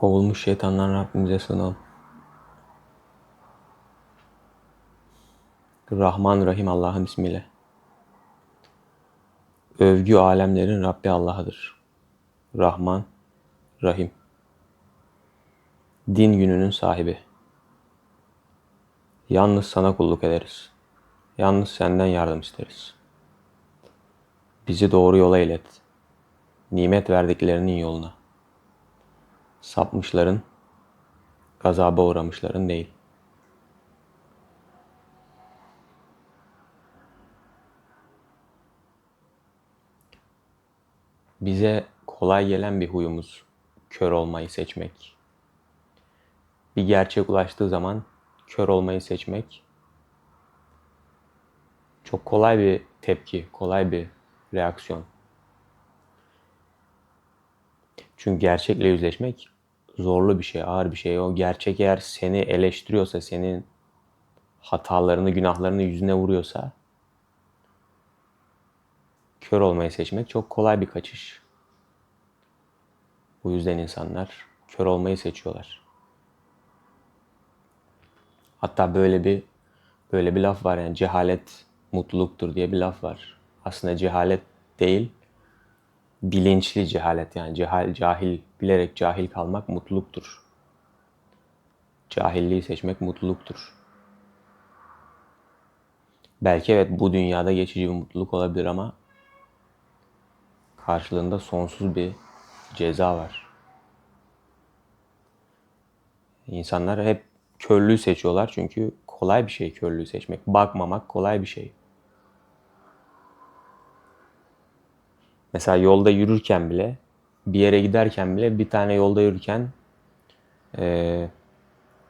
Kovulmuş şeytandan Rabbimize sığınalım. Rahman Rahim Allah'ın ismiyle. Övgü alemlerin Rabbi Allah'ıdır. Rahman, Rahim. Din gününün sahibi. Yalnız sana kulluk ederiz. Yalnız senden yardım isteriz. Bizi doğru yola ilet. Nimet verdiklerinin yoluna. Sapmışların, gazaba uğramışların değil. Bize kolay gelen bir huyumuz kör olmayı seçmek. Bir gerçek ulaştığı zaman kör olmayı seçmek çok kolay bir tepki, kolay bir reaksiyon. Çünkü gerçekle yüzleşmek zorlu bir şey, ağır bir şey. O gerçek eğer seni eleştiriyorsa, senin hatalarını, günahlarını yüzüne vuruyorsa kör olmayı seçmek çok kolay bir kaçış. Bu yüzden insanlar kör olmayı seçiyorlar. Hatta böyle bir böyle bir laf var yani cehalet mutluluktur diye bir laf var. Aslında cehalet değil, bilinçli cehalet yani cehal, cahil, bilerek cahil kalmak mutluluktur. Cahilliği seçmek mutluluktur. Belki evet bu dünyada geçici bir mutluluk olabilir ama karşılığında sonsuz bir ceza var. İnsanlar hep körlüğü seçiyorlar çünkü kolay bir şey körlüğü seçmek. Bakmamak kolay bir şey. Mesela yolda yürürken bile, bir yere giderken bile bir tane yolda yürürken e,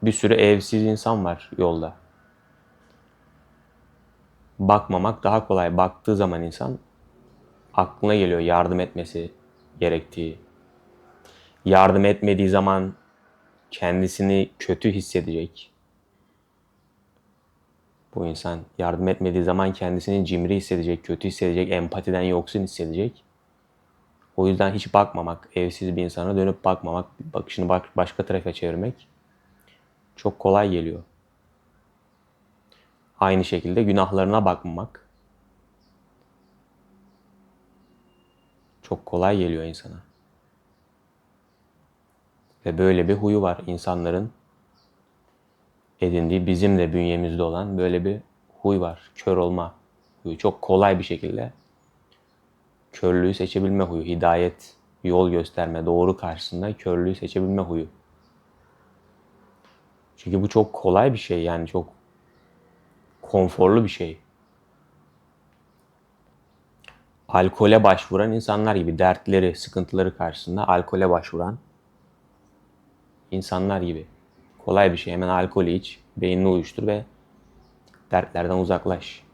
bir sürü evsiz insan var yolda. Bakmamak daha kolay. Baktığı zaman insan aklına geliyor yardım etmesi gerektiği. Yardım etmediği zaman kendisini kötü hissedecek. Bu insan yardım etmediği zaman kendisini cimri hissedecek, kötü hissedecek, empatiden yoksun hissedecek. O yüzden hiç bakmamak, evsiz bir insana dönüp bakmamak, bakışını başka tarafa çevirmek çok kolay geliyor. Aynı şekilde günahlarına bakmamak çok kolay geliyor insana. Ve böyle bir huyu var insanların edindiği bizim de bünyemizde olan böyle bir huy var. Kör olma huyu. Çok kolay bir şekilde körlüğü seçebilme huyu. Hidayet, yol gösterme, doğru karşısında körlüğü seçebilme huyu. Çünkü bu çok kolay bir şey yani çok konforlu bir şey. Alkole başvuran insanlar gibi dertleri, sıkıntıları karşısında alkole başvuran insanlar gibi. Kolay bir şey. Hemen alkolü iç, beynini uyuştur ve dertlerden uzaklaş.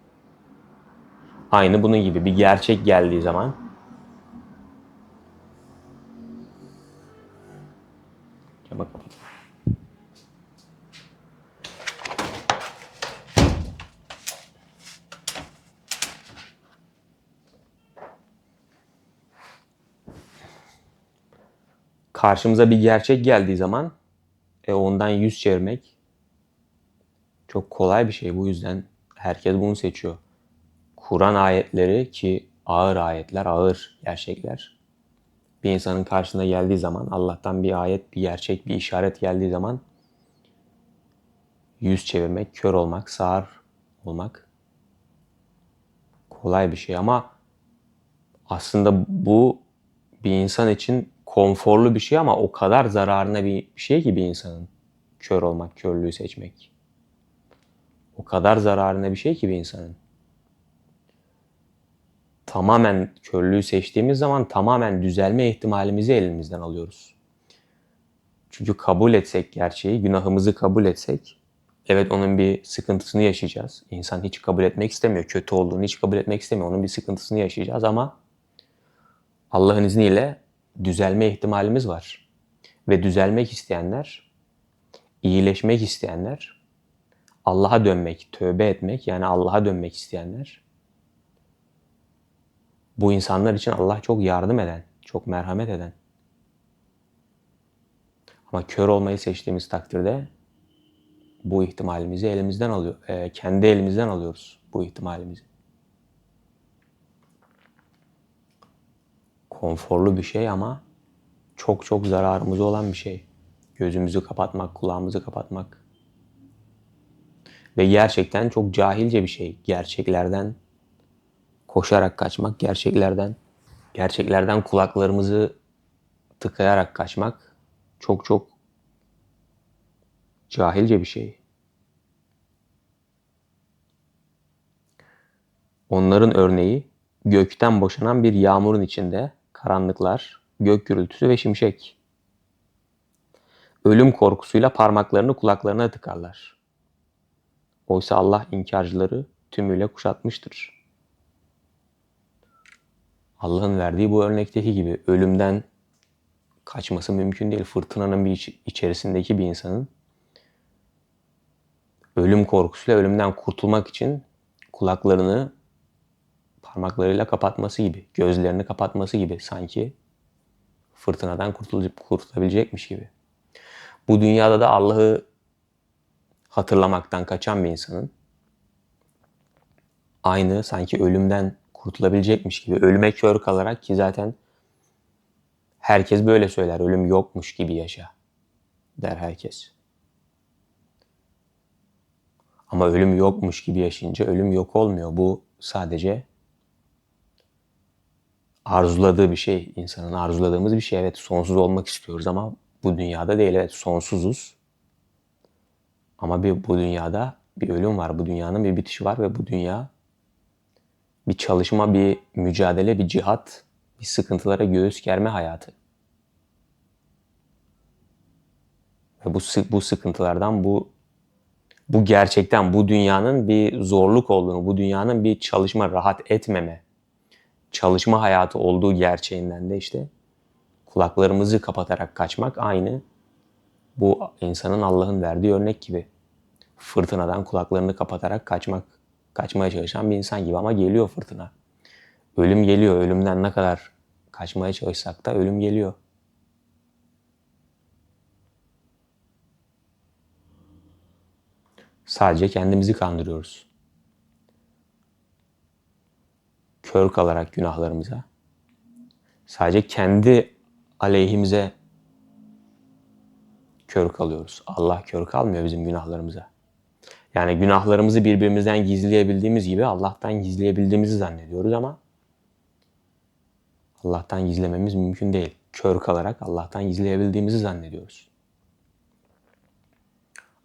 Aynı bunun gibi bir gerçek geldiği zaman bak karşımıza bir gerçek geldiği zaman e, ondan yüz çevirmek çok kolay bir şey. Bu yüzden herkes bunu seçiyor. Kur'an ayetleri ki ağır ayetler, ağır gerçekler. Bir insanın karşısına geldiği zaman Allah'tan bir ayet, bir gerçek, bir işaret geldiği zaman yüz çevirmek, kör olmak, sağır olmak kolay bir şey ama aslında bu bir insan için konforlu bir şey ama o kadar zararına bir şey ki bir insanın kör olmak, körlüğü seçmek. O kadar zararına bir şey ki bir insanın. Tamamen körlüğü seçtiğimiz zaman tamamen düzelme ihtimalimizi elimizden alıyoruz. Çünkü kabul etsek gerçeği, günahımızı kabul etsek, evet onun bir sıkıntısını yaşayacağız. İnsan hiç kabul etmek istemiyor. Kötü olduğunu hiç kabul etmek istemiyor. Onun bir sıkıntısını yaşayacağız ama Allah'ın izniyle düzelme ihtimalimiz var. Ve düzelmek isteyenler, iyileşmek isteyenler, Allah'a dönmek, tövbe etmek yani Allah'a dönmek isteyenler bu insanlar için Allah çok yardım eden, çok merhamet eden. Ama kör olmayı seçtiğimiz takdirde bu ihtimalimizi elimizden alıyor. e, kendi elimizden alıyoruz bu ihtimalimizi. Konforlu bir şey ama çok çok zararımıza olan bir şey. Gözümüzü kapatmak, kulağımızı kapatmak. Ve gerçekten çok cahilce bir şey. Gerçeklerden koşarak kaçmak, gerçeklerden gerçeklerden kulaklarımızı tıkayarak kaçmak çok çok cahilce bir şey. Onların örneği gökten boşanan bir yağmurun içinde karanlıklar, gök gürültüsü ve şimşek. Ölüm korkusuyla parmaklarını kulaklarına tıkarlar. Oysa Allah inkarcıları tümüyle kuşatmıştır. Allah'ın verdiği bu örnekteki gibi ölümden kaçması mümkün değil. Fırtınanın bir iç- içerisindeki bir insanın ölüm korkusuyla ölümden kurtulmak için kulaklarını parmaklarıyla kapatması gibi, gözlerini kapatması gibi sanki fırtınadan kurtulup kurtulabilecekmiş gibi. Bu dünyada da Allah'ı hatırlamaktan kaçan bir insanın aynı sanki ölümden kurtulabilecekmiş gibi ölüme kör kalarak ki zaten herkes böyle söyler ölüm yokmuş gibi yaşa der herkes. Ama ölüm yokmuş gibi yaşayınca ölüm yok olmuyor. Bu sadece arzuladığı bir şey. insanın arzuladığımız bir şey. Evet sonsuz olmak istiyoruz ama bu dünyada değil. Evet sonsuzuz. Ama bir, bu dünyada bir ölüm var. Bu dünyanın bir bitişi var ve bu dünya bir çalışma, bir mücadele, bir cihat, bir sıkıntılara göğüs germe hayatı. Ve bu, bu sıkıntılardan, bu bu gerçekten bu dünyanın bir zorluk olduğunu, bu dünyanın bir çalışma, rahat etmeme, çalışma hayatı olduğu gerçeğinden de işte kulaklarımızı kapatarak kaçmak aynı bu insanın Allah'ın verdiği örnek gibi. Fırtınadan kulaklarını kapatarak kaçmak, kaçmaya çalışan bir insan gibi ama geliyor fırtına. Ölüm geliyor. Ölümden ne kadar kaçmaya çalışsak da ölüm geliyor. Sadece kendimizi kandırıyoruz. Kör kalarak günahlarımıza. Sadece kendi aleyhimize kör kalıyoruz. Allah kör kalmıyor bizim günahlarımıza. Yani günahlarımızı birbirimizden gizleyebildiğimiz gibi Allah'tan gizleyebildiğimizi zannediyoruz ama Allah'tan gizlememiz mümkün değil. Kör kalarak Allah'tan gizleyebildiğimizi zannediyoruz.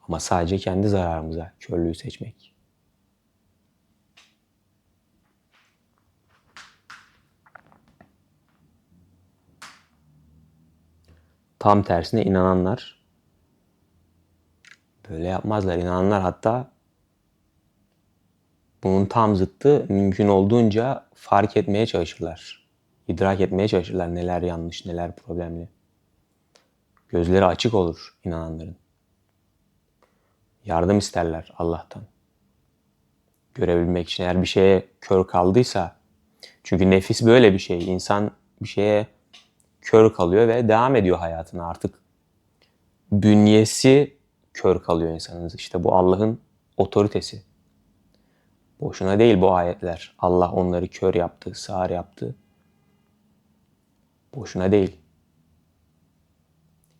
Ama sadece kendi zararımıza körlüğü seçmek. Tam tersine inananlar böyle yapmazlar. İnananlar hatta bunun tam zıttı mümkün olduğunca fark etmeye çalışırlar. İdrak etmeye çalışırlar neler yanlış, neler problemli. Gözleri açık olur inananların. Yardım isterler Allah'tan. Görebilmek için eğer bir şeye kör kaldıysa çünkü nefis böyle bir şey. İnsan bir şeye kör kalıyor ve devam ediyor hayatına artık. Bünyesi kör kalıyor insanın. İşte bu Allah'ın otoritesi. Boşuna değil bu ayetler. Allah onları kör yaptı, sağır yaptı. Boşuna değil.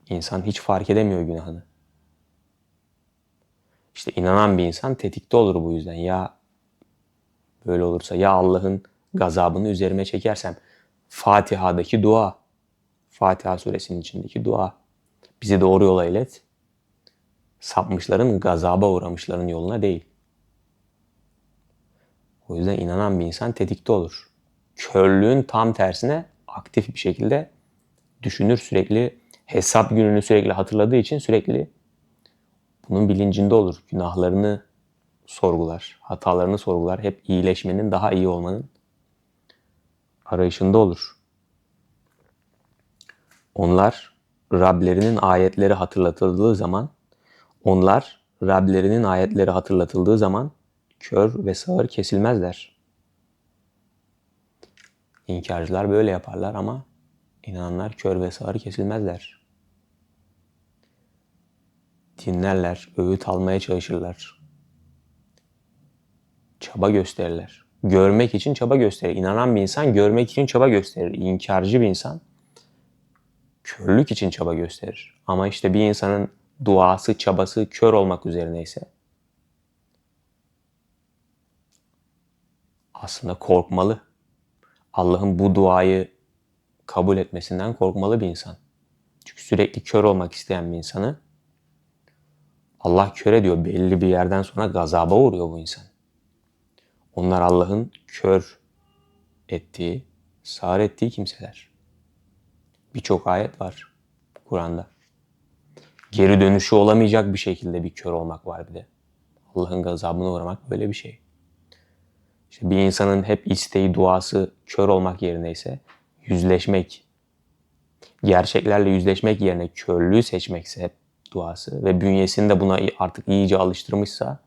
İnsan hiç fark edemiyor günahını. İşte inanan bir insan tetikte olur bu yüzden. Ya böyle olursa ya Allah'ın gazabını üzerime çekersem Fatiha'daki dua. Fatiha suresinin içindeki dua. Bizi doğru yola ilet. Sapmışların, gazaba uğramışların yoluna değil. O yüzden inanan bir insan tetikte olur. Körlüğün tam tersine aktif bir şekilde düşünür sürekli hesap gününü sürekli hatırladığı için sürekli bunun bilincinde olur. Günahlarını sorgular, hatalarını sorgular. Hep iyileşmenin, daha iyi olmanın arayışında olur. Onlar Rablerinin ayetleri hatırlatıldığı zaman, onlar Rablerinin ayetleri hatırlatıldığı zaman kör ve sağır kesilmezler. İnkarcılar böyle yaparlar ama inananlar kör ve sağır kesilmezler. dinlerler, öğüt almaya çalışırlar. Çaba gösterirler. Görmek için çaba gösterir. İnanan bir insan görmek için çaba gösterir. İnkarcı bir insan körlük için çaba gösterir. Ama işte bir insanın duası, çabası kör olmak üzerineyse aslında korkmalı. Allah'ın bu duayı kabul etmesinden korkmalı bir insan. Çünkü sürekli kör olmak isteyen bir insanı Allah kör ediyor. Belli bir yerden sonra gazaba uğruyor bu insan. Onlar Allah'ın kör ettiği, sağır ettiği kimseler. Birçok ayet var Kur'an'da. Geri dönüşü olamayacak bir şekilde bir kör olmak var bir de. Allah'ın gazabına uğramak böyle bir şey. İşte bir insanın hep isteği, duası kör olmak yerine ise yüzleşmek, gerçeklerle yüzleşmek yerine körlüğü seçmekse hep duası ve bünyesini de buna artık iyice alıştırmışsa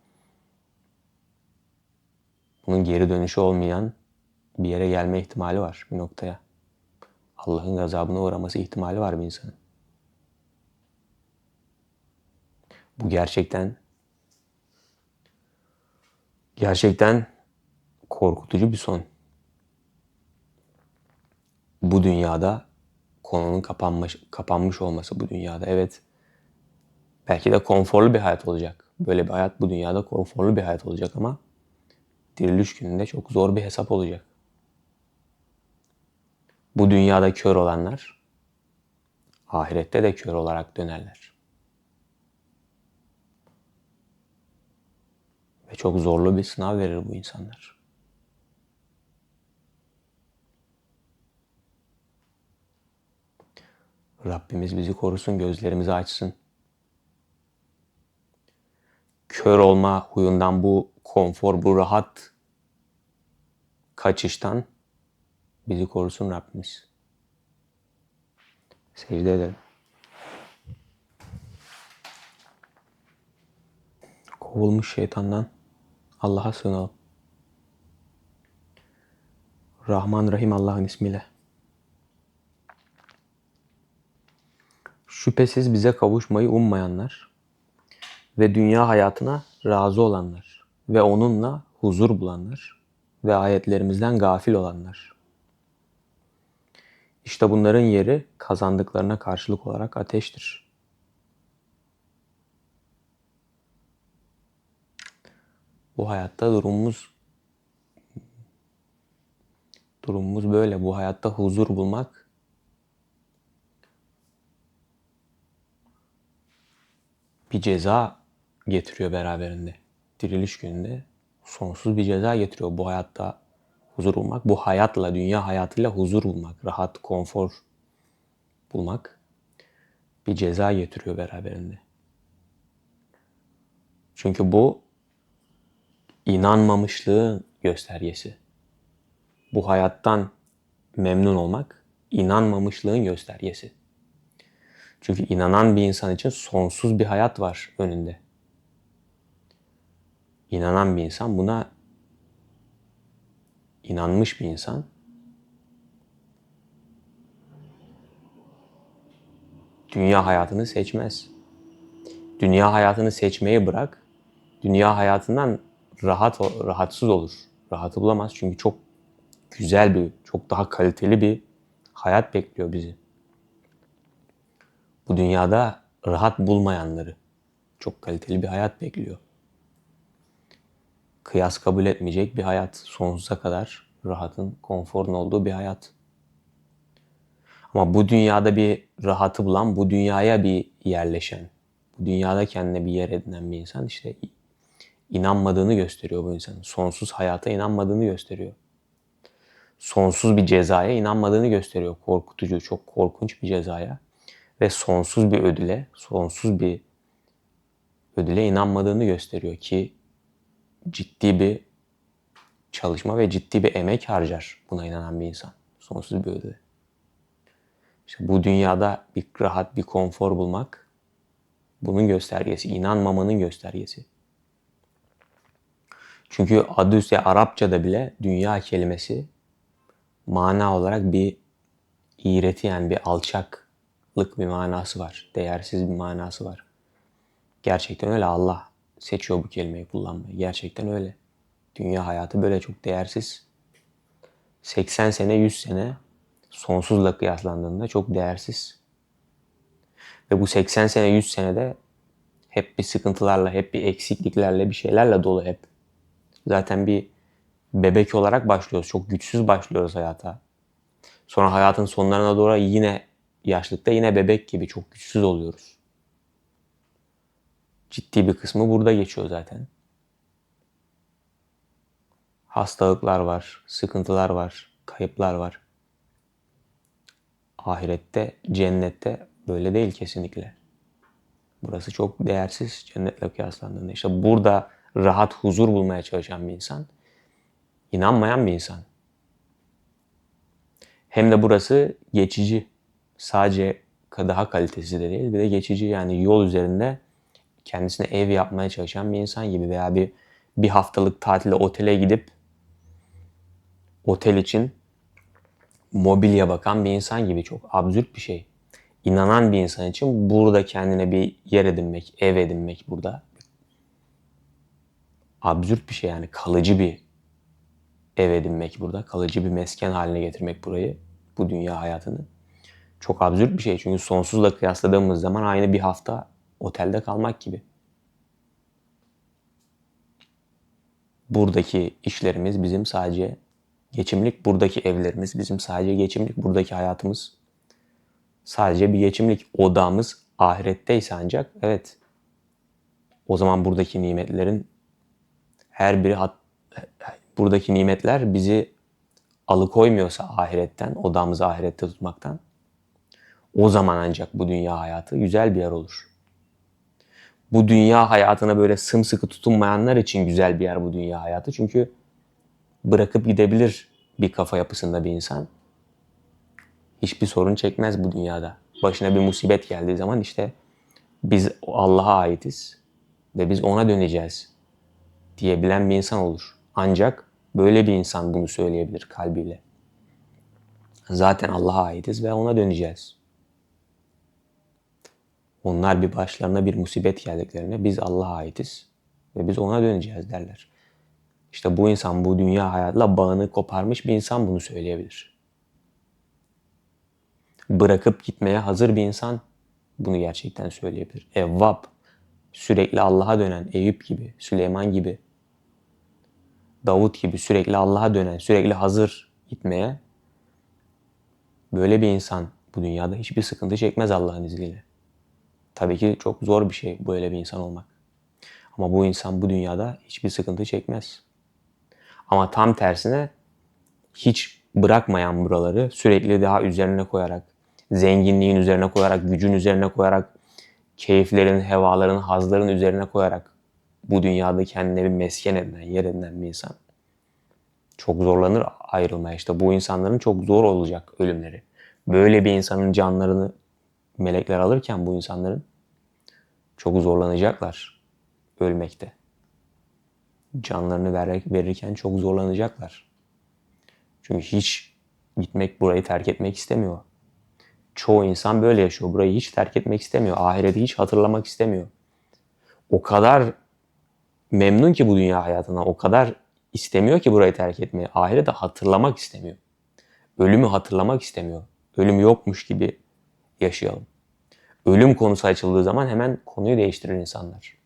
bunun geri dönüşü olmayan bir yere gelme ihtimali var bir noktaya. Allah'ın gazabına uğraması ihtimali var bir insanın. Bu gerçekten gerçekten korkutucu bir son. Bu dünyada konunun kapanmış, kapanmış olması bu dünyada. Evet belki de konforlu bir hayat olacak. Böyle bir hayat bu dünyada konforlu bir hayat olacak ama diriliş gününde çok zor bir hesap olacak. Bu dünyada kör olanlar ahirette de kör olarak dönerler. Ve çok zorlu bir sınav verir bu insanlar. Rabbimiz bizi korusun, gözlerimizi açsın. Kör olma huyundan bu konfor, bu rahat kaçıştan bizi korusun Rabbimiz. Secde edelim. Kovulmuş şeytandan Allah'a sığınalım. Rahman Rahim Allah'ın ismiyle. Şüphesiz bize kavuşmayı ummayanlar ve dünya hayatına razı olanlar ve onunla huzur bulanlar ve ayetlerimizden gafil olanlar. İşte bunların yeri kazandıklarına karşılık olarak ateştir. Bu hayatta durumumuz durumumuz böyle. Bu hayatta huzur bulmak bir ceza getiriyor beraberinde. Diriliş gününde sonsuz bir ceza getiriyor bu hayatta huzur bulmak. Bu hayatla, dünya hayatıyla huzur bulmak, rahat, konfor bulmak bir ceza getiriyor beraberinde. Çünkü bu inanmamışlığın göstergesi. Bu hayattan memnun olmak inanmamışlığın göstergesi. Çünkü inanan bir insan için sonsuz bir hayat var önünde. İnanan bir insan buna inanmış bir insan dünya hayatını seçmez. Dünya hayatını seçmeyi bırak. Dünya hayatından rahat rahatsız olur. Rahatı bulamaz çünkü çok güzel bir, çok daha kaliteli bir hayat bekliyor bizi. Bu dünyada rahat bulmayanları çok kaliteli bir hayat bekliyor. Kıyas kabul etmeyecek bir hayat. Sonsuza kadar rahatın, konforun olduğu bir hayat. Ama bu dünyada bir rahatı bulan, bu dünyaya bir yerleşen, bu dünyada kendine bir yer edinen bir insan işte inanmadığını gösteriyor bu insanın. Sonsuz hayata inanmadığını gösteriyor. Sonsuz bir cezaya inanmadığını gösteriyor. Korkutucu, çok korkunç bir cezaya ve sonsuz bir ödüle, sonsuz bir ödüle inanmadığını gösteriyor ki ciddi bir çalışma ve ciddi bir emek harcar buna inanan bir insan. Sonsuz bir ödüle. İşte bu dünyada bir rahat, bir konfor bulmak bunun göstergesi, inanmamanın göstergesi. Çünkü adı üstü Arapçada bile dünya kelimesi mana olarak bir iğreti yani bir alçaklık bir manası var. Değersiz bir manası var. Gerçekten öyle Allah seçiyor bu kelimeyi kullanmayı. Gerçekten öyle. Dünya hayatı böyle çok değersiz. 80 sene 100 sene sonsuzla kıyaslandığında çok değersiz. Ve bu 80 sene 100 senede hep bir sıkıntılarla, hep bir eksikliklerle, bir şeylerle dolu hep. Zaten bir bebek olarak başlıyoruz. Çok güçsüz başlıyoruz hayata. Sonra hayatın sonlarına doğru yine yaşlıkta yine bebek gibi çok güçsüz oluyoruz. Ciddi bir kısmı burada geçiyor zaten. Hastalıklar var, sıkıntılar var, kayıplar var. Ahirette, cennette böyle değil kesinlikle. Burası çok değersiz cennetle kıyaslandığında. İşte burada rahat huzur bulmaya çalışan bir insan, inanmayan bir insan. Hem de burası geçici. Sadece daha kalitesi de değil bir de geçici yani yol üzerinde kendisine ev yapmaya çalışan bir insan gibi veya bir bir haftalık tatile otele gidip otel için mobilya bakan bir insan gibi çok absürt bir şey. İnanan bir insan için burada kendine bir yer edinmek, ev edinmek burada. Absürt bir şey yani kalıcı bir ev edinmek burada. Kalıcı bir mesken haline getirmek burayı, bu dünya hayatını. Çok absürt bir şey çünkü sonsuzla kıyasladığımız zaman aynı bir hafta otelde kalmak gibi. Buradaki işlerimiz bizim sadece geçimlik, buradaki evlerimiz bizim sadece geçimlik, buradaki hayatımız sadece bir geçimlik. Odamız ahiretteyse ancak evet o zaman buradaki nimetlerin her biri hat, buradaki nimetler bizi alıkoymuyorsa ahiretten, odamızı ahirette tutmaktan o zaman ancak bu dünya hayatı güzel bir yer olur. Bu dünya hayatına böyle sımsıkı tutunmayanlar için güzel bir yer bu dünya hayatı. Çünkü bırakıp gidebilir bir kafa yapısında bir insan. Hiçbir sorun çekmez bu dünyada. Başına bir musibet geldiği zaman işte biz Allah'a aitiz ve biz ona döneceğiz diyebilen bir insan olur. Ancak böyle bir insan bunu söyleyebilir kalbiyle. Zaten Allah'a aitiz ve ona döneceğiz. Onlar bir başlarına bir musibet geldiklerinde biz Allah'a aitiz ve biz ona döneceğiz derler. İşte bu insan bu dünya hayatla bağını koparmış bir insan bunu söyleyebilir. Bırakıp gitmeye hazır bir insan bunu gerçekten söyleyebilir. Evvab, sürekli Allah'a dönen, Eyüp gibi, Süleyman gibi, Davut gibi sürekli Allah'a dönen, sürekli hazır gitmeye böyle bir insan bu dünyada hiçbir sıkıntı çekmez Allah'ın izniyle. Tabii ki çok zor bir şey böyle bir insan olmak. Ama bu insan bu dünyada hiçbir sıkıntı çekmez. Ama tam tersine hiç bırakmayan buraları sürekli daha üzerine koyarak, zenginliğin üzerine koyarak, gücün üzerine koyarak, keyiflerin, hevaların, hazların üzerine koyarak bu dünyada kendine bir mesken edinen, yer edinen bir insan çok zorlanır ayrılmaya. İşte bu insanların çok zor olacak ölümleri. Böyle bir insanın canlarını melekler alırken bu insanların çok zorlanacaklar ölmekte. Canlarını vererek, verirken çok zorlanacaklar. Çünkü hiç gitmek, burayı terk etmek istemiyor. Çoğu insan böyle yaşıyor. Burayı hiç terk etmek istemiyor. Ahireti hiç hatırlamak istemiyor. O kadar memnun ki bu dünya hayatına. O kadar istemiyor ki burayı terk etmeyi. Ahireti hatırlamak istemiyor. Ölümü hatırlamak istemiyor. Ölüm yokmuş gibi yaşayalım. Ölüm konusu açıldığı zaman hemen konuyu değiştirir insanlar.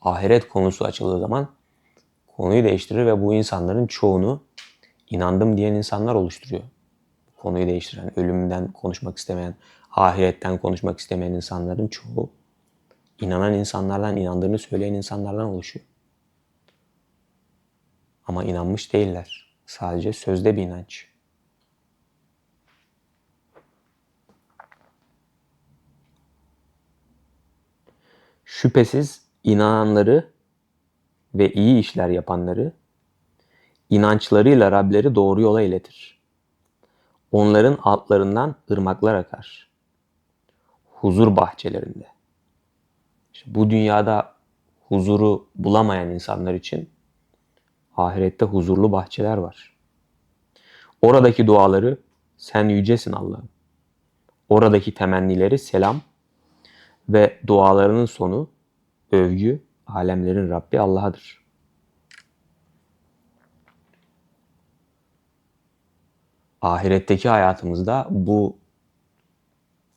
Ahiret konusu açıldığı zaman konuyu değiştirir ve bu insanların çoğunu inandım diyen insanlar oluşturuyor. Konuyu değiştiren, ölümden konuşmak istemeyen, ahiretten konuşmak istemeyen insanların çoğu inanan insanlardan, inandığını söyleyen insanlardan oluşuyor. Ama inanmış değiller. Sadece sözde bir inanç. Şüphesiz inananları ve iyi işler yapanları inançlarıyla Rableri doğru yola iletir. Onların altlarından ırmaklar akar. Huzur bahçelerinde. Bu dünyada huzuru bulamayan insanlar için ahirette huzurlu bahçeler var. Oradaki duaları sen yücesin Allah'ım. Oradaki temennileri selam Ve dualarının sonu övgü alemlerin Rabbi Allah'adır. Ahiretteki hayatımızda bu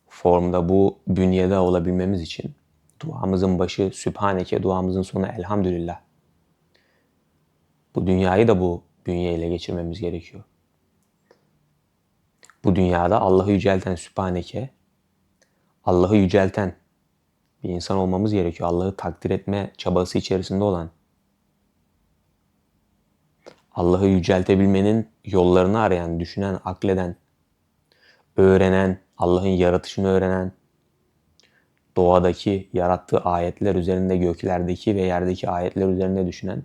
formda, bu bünyede olabilmemiz için duamızın başı Sübhaneke, duamızın sonu Elhamdülillah. Bu dünyayı da bu bünyeyle geçirmemiz gerekiyor. Bu dünyada Allah'ı yücelten Sübhaneke, Allah'ı yücelten bir insan olmamız gerekiyor. Allah'ı takdir etme çabası içerisinde olan, Allah'ı yüceltebilmenin yollarını arayan, düşünen, akleden, öğrenen, Allah'ın yaratışını öğrenen, doğadaki yarattığı ayetler üzerinde, göklerdeki ve yerdeki ayetler üzerinde düşünen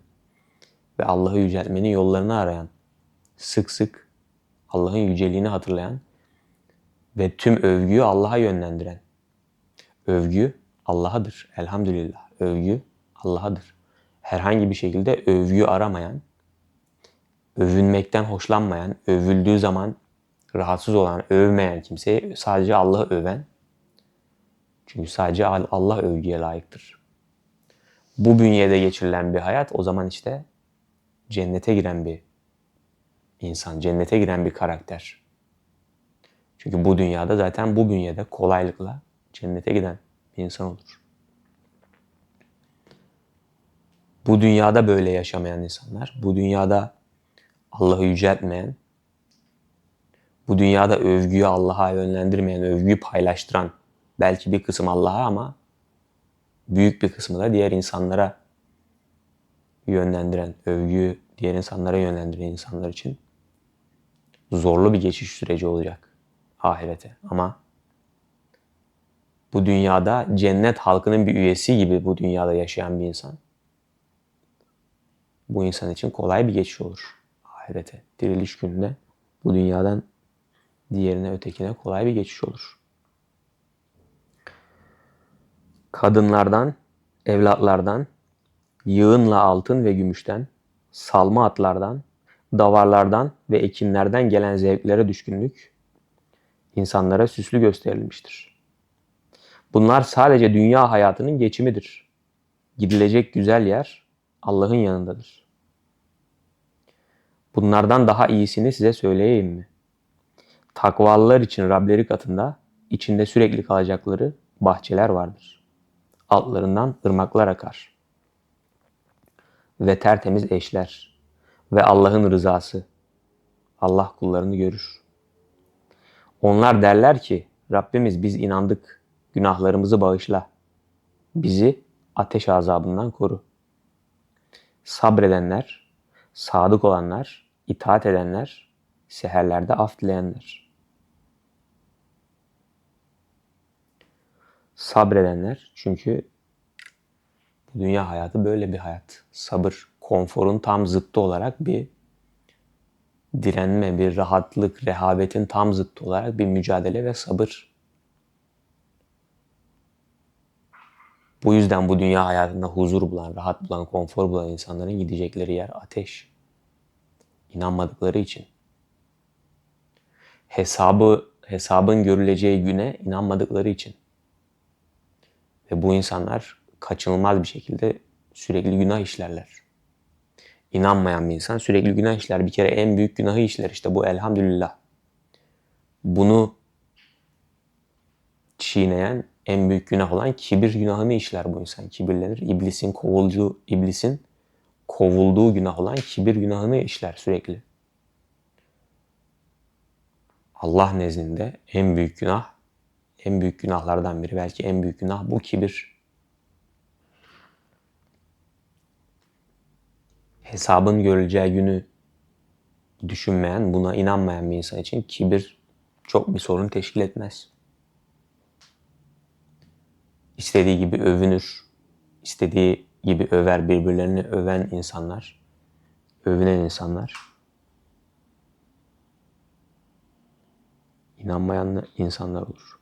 ve Allah'ı yüceltmenin yollarını arayan, sık sık Allah'ın yüceliğini hatırlayan ve tüm övgüyü Allah'a yönlendiren. Övgü Allah'adır. Elhamdülillah. Övgü Allah'adır. Herhangi bir şekilde övgü aramayan, övünmekten hoşlanmayan, övüldüğü zaman rahatsız olan, övmeyen kimseye sadece Allah'ı öven. Çünkü sadece Allah övgüye layıktır. Bu bünyede geçirilen bir hayat o zaman işte cennete giren bir insan, cennete giren bir karakter. Çünkü bu dünyada zaten bu bünyede kolaylıkla cennete giden bir insan olur. Bu dünyada böyle yaşamayan insanlar, bu dünyada Allah'ı yüceltmeyen, bu dünyada övgüyü Allah'a yönlendirmeyen, övgüyü paylaştıran, belki bir kısım Allah'a ama büyük bir kısmı da diğer insanlara yönlendiren, övgüyü diğer insanlara yönlendiren insanlar için zorlu bir geçiş süreci olacak ahirete. Ama bu dünyada cennet halkının bir üyesi gibi bu dünyada yaşayan bir insan bu insan için kolay bir geçiş olur ahirete. Diriliş gününde bu dünyadan diğerine ötekine kolay bir geçiş olur. Kadınlardan, evlatlardan, yığınla altın ve gümüşten, salma atlardan, davarlardan ve ekinlerden gelen zevklere düşkünlük insanlara süslü gösterilmiştir. Bunlar sadece dünya hayatının geçimidir. Gidilecek güzel yer Allah'ın yanındadır. Bunlardan daha iyisini size söyleyeyim mi? Takvalılar için Rableri katında içinde sürekli kalacakları bahçeler vardır. Altlarından ırmaklar akar. Ve tertemiz eşler ve Allah'ın rızası. Allah kullarını görür. Onlar derler ki Rabbimiz biz inandık. Günahlarımızı bağışla. Bizi ateş azabından koru. Sabredenler, sadık olanlar, itaat edenler, seherlerde af dileyenler. Sabredenler çünkü bu dünya hayatı böyle bir hayat. Sabır, konforun tam zıttı olarak bir direnme, bir rahatlık, rehabetin tam zıttı olarak bir mücadele ve sabır. Bu yüzden bu dünya hayatında huzur bulan, rahat bulan, konfor bulan insanların gidecekleri yer ateş. İnanmadıkları için. Hesabı, hesabın görüleceği güne inanmadıkları için. Ve bu insanlar kaçınılmaz bir şekilde sürekli günah işlerler. İnanmayan bir insan sürekli günah işler. Bir kere en büyük günahı işler işte bu elhamdülillah. Bunu çiğneyen en büyük günah olan kibir günahını işler bu insan. Kibirlenir. İblisin kovulduğu, iblisin kovulduğu günah olan kibir günahını işler sürekli. Allah nezdinde en büyük günah, en büyük günahlardan biri belki en büyük günah bu kibir. Hesabın görüleceği günü düşünmeyen, buna inanmayan bir insan için kibir çok bir sorun teşkil etmez. İstediği gibi övünür, istediği gibi över, birbirlerini öven insanlar, övünen insanlar, inanmayan insanlar olur.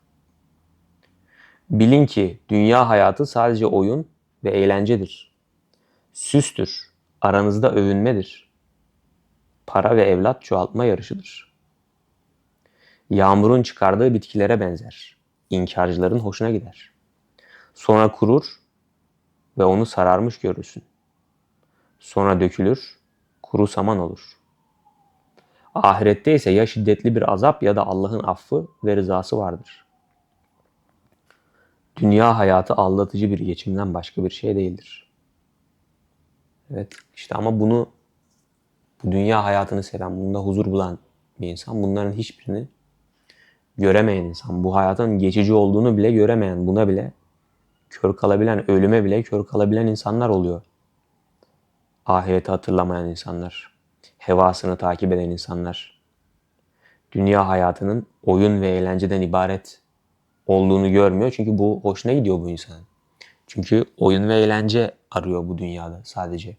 Bilin ki dünya hayatı sadece oyun ve eğlencedir. Süstür, aranızda övünmedir. Para ve evlat çoğaltma yarışıdır. Yağmurun çıkardığı bitkilere benzer. İnkarcıların hoşuna gider. Sonra kurur ve onu sararmış görürsün. Sonra dökülür, kuru saman olur. Ahirette ise ya şiddetli bir azap ya da Allah'ın affı ve rızası vardır. Dünya hayatı aldatıcı bir geçimden başka bir şey değildir. Evet işte ama bunu bu dünya hayatını seven, bunda huzur bulan bir insan bunların hiçbirini göremeyen insan, bu hayatın geçici olduğunu bile göremeyen, buna bile kör kalabilen, ölüme bile kör kalabilen insanlar oluyor. Ahireti hatırlamayan insanlar, hevasını takip eden insanlar, dünya hayatının oyun ve eğlenceden ibaret olduğunu görmüyor. Çünkü bu hoşuna gidiyor bu insanın. Çünkü oyun ve eğlence arıyor bu dünyada sadece.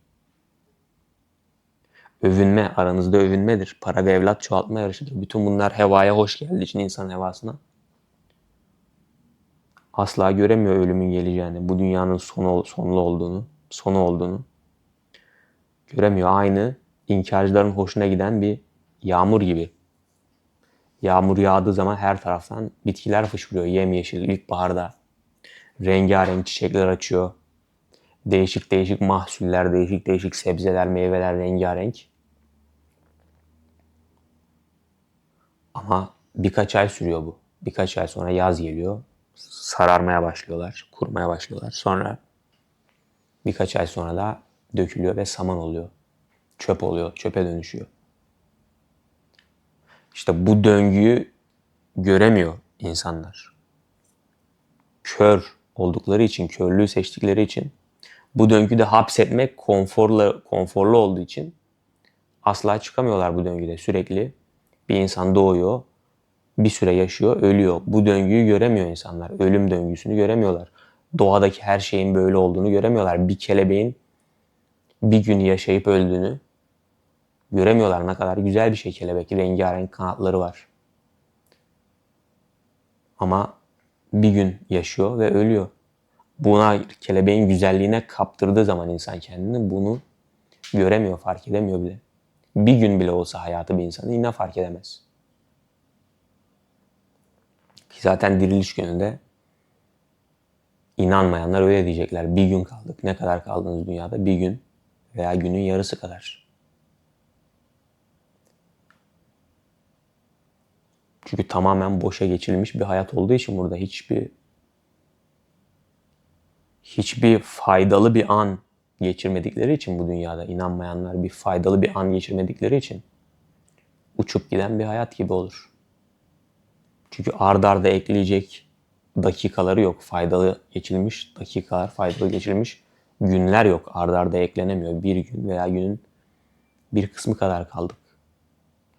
Övünme, aranızda övünmedir. Para ve evlat çoğaltma yarışıdır. Bütün bunlar hevaya hoş geldiği için insan hevasına. Asla göremiyor ölümün geleceğini, bu dünyanın sonu, sonlu olduğunu, sonu olduğunu. Göremiyor. Aynı inkarcıların hoşuna giden bir yağmur gibi. Yağmur yağdığı zaman her taraftan bitkiler fışkırıyor. Yemyeşil ilkbaharda. Rengarenk çiçekler açıyor. Değişik değişik mahsuller, değişik değişik sebzeler, meyveler rengarenk. Ama birkaç ay sürüyor bu. Birkaç ay sonra yaz geliyor. Sararmaya başlıyorlar, kurmaya başlıyorlar. Sonra birkaç ay sonra da dökülüyor ve saman oluyor. Çöp oluyor, çöpe dönüşüyor. İşte bu döngüyü göremiyor insanlar. Kör oldukları için, körlüğü seçtikleri için bu döngüde hapsetmek konforlu, konforlu olduğu için asla çıkamıyorlar bu döngüde. Sürekli bir insan doğuyor, bir süre yaşıyor, ölüyor. Bu döngüyü göremiyor insanlar. Ölüm döngüsünü göremiyorlar. Doğadaki her şeyin böyle olduğunu göremiyorlar. Bir kelebeğin bir gün yaşayıp öldüğünü göremiyorlar. Ne kadar güzel bir şey kelebek. Rengarenk kanatları var. Ama bir gün yaşıyor ve ölüyor. Buna kelebeğin güzelliğine kaptırdığı zaman insan kendini bunu göremiyor, fark edemiyor bile. Bir gün bile olsa hayatı bir insanın yine fark edemez. Ki zaten diriliş gününde inanmayanlar öyle diyecekler. Bir gün kaldık. Ne kadar kaldınız dünyada? Bir gün veya günün yarısı kadar. Çünkü tamamen boşa geçirilmiş bir hayat olduğu için burada hiçbir hiçbir faydalı bir an geçirmedikleri için bu dünyada inanmayanlar bir faydalı bir an geçirmedikleri için uçup giden bir hayat gibi olur. Çünkü ard arda ekleyecek dakikaları yok. Faydalı geçilmiş dakikalar, faydalı geçilmiş günler yok. Ard arda eklenemiyor. Bir gün veya günün bir kısmı kadar kaldık.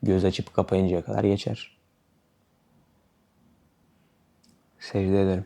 Göz açıp kapayıncaya kadar geçer. Secde ederim.